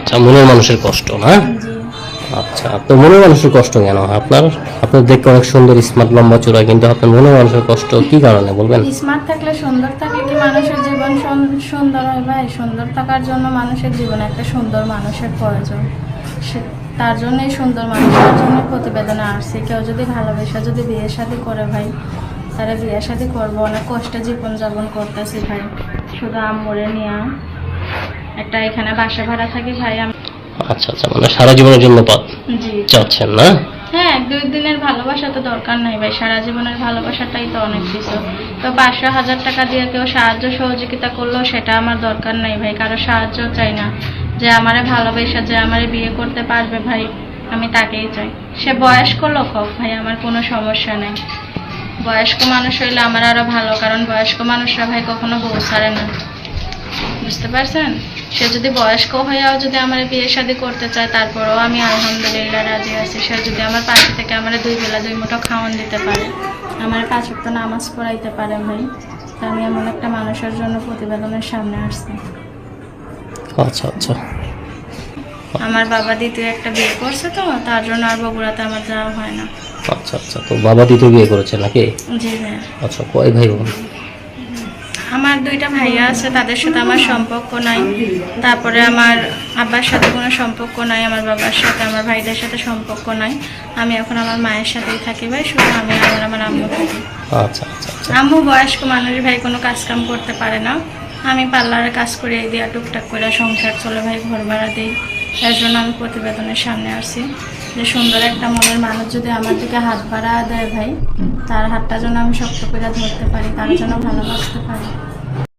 আচ্ছা মনের মানুষের কষ্ট, না? আচ্ছা আপনার মনের মানুষের কষ্ট কেন? আপনার আপনার দেখতে অনেক সুন্দর স্মার্ট লম্বা চূড়া, কিন্তু আপনার মনের মানুষের কষ্ট কি কারণে, বলবেন? স্মার্ট থাকলে সুন্দর থাকলে কি মানুষের জীবন সুন্দর হয় ভাই? সুন্দর থাকার জন্য মানুষের জীবনে একটা সুন্দর মানুষের প্রয়োজন। তার জন্যই সুন্দর মানুষের জন্য প্রতিবেদনে আসছে। কেউ যদি ভালোবেসে যদি বিয়ে শাদি করে ভাই, তারা বিয়ে শাদি করব, অনেক কষ্টে জীবন যাপন করতেছি ভাই। শুধু আম্মুরে নিয়ে একটা এখানে বাসা ভাড়া থাকি ভাই আমি আচ্ছা আচ্ছা মানে সারা জীবনের জন্য পথ জি। চাচ্ছেন না? হ্যাঁ এক দুই দিনের ভালোবাসা তো দরকার নাই ভাই। সারা জীবনের ভালোবাসাটাই তো অনেক কিছু। তো পাঁচশো হাজার টাকা দিয়ে কেউ সাহায্য সহযোগিতা করলেও সেটা আমার দরকার নাই ভাই। কারও সাহায্য চাই না। যে আমারে ভালোবাসা যে আমারে বিয়ে করতে পারবে ভাই আমি তাকেই চাই। সে বয়স্ক লোক হোক ভাই আমার কোনো সমস্যা নেই। বয়স্ক মানুষ হইলে আমার আরও ভালো কারণ বয়স্ক মানুষরা ভাই কখনো ছাড়ে না। বুঝতে পারছেন? সে যদি বয়স্ক হয়েও যদি আমার বিয়ে শাদী করতে চায় তারপরেও আমি আলহামদুলিল্লাহ রাজি আছি। সে যদি আমার পাশে থেকে আমার দুই বেলা দুই মুঠো খাওয়ান দিতে পারে আমার পাঁচ ওয়াক্ত নামাজ পড়াইতে পারে ভাই। আমি এমন একটা মানুষের জন্য প্রতিবেদনের সামনে আসছি। আচ্ছা আচ্ছা। আমার বাবা দ্বিতীয় একটা বিয়ে করছে তো তার জন্য আর বগুড়াতে আমার যাওয়া হয় না। আচ্ছা আচ্ছা। তো বাবা দ্বিতীয় বিয়ে করেছে নাকি? জি ভাই। আচ্ছা কয় ভাই বোন? আমার দুইটা ভাইয়া আছে তাদের সাথে আমার সম্পর্ক নাই। তারপরে আমার আব্বার সাথে কোনো সম্পর্ক নাই আমার বাবার সাথে আমার ভাইদের সাথে সম্পর্ক নাই। আমি এখন আমার মায়ের সাথেই থাকি ভাই শুধু আমি আমার আমার আম্মু থাকি। আচ্ছা আচ্ছা আচ্ছা। আম্মু বয়স্ক মানুষ ভাই কোনো কাজকাম করতে পারে না। আমি পার্লারে কাজ করে এই দিয়া টুকটাক করে সংসার চলে ভাই ঘর ভাড়া দিই। এর জন্য আমি প্রতিবেদনের সামনে আসছি যে সুন্দর একটা মনের মানুষ যদি আমার দিকে হাত বাড়া দেয় ভাই, তার হাতটা যেন আমি শক্ত করে ধরতে পারি, তার জন্য ভালোবাসতে পারি।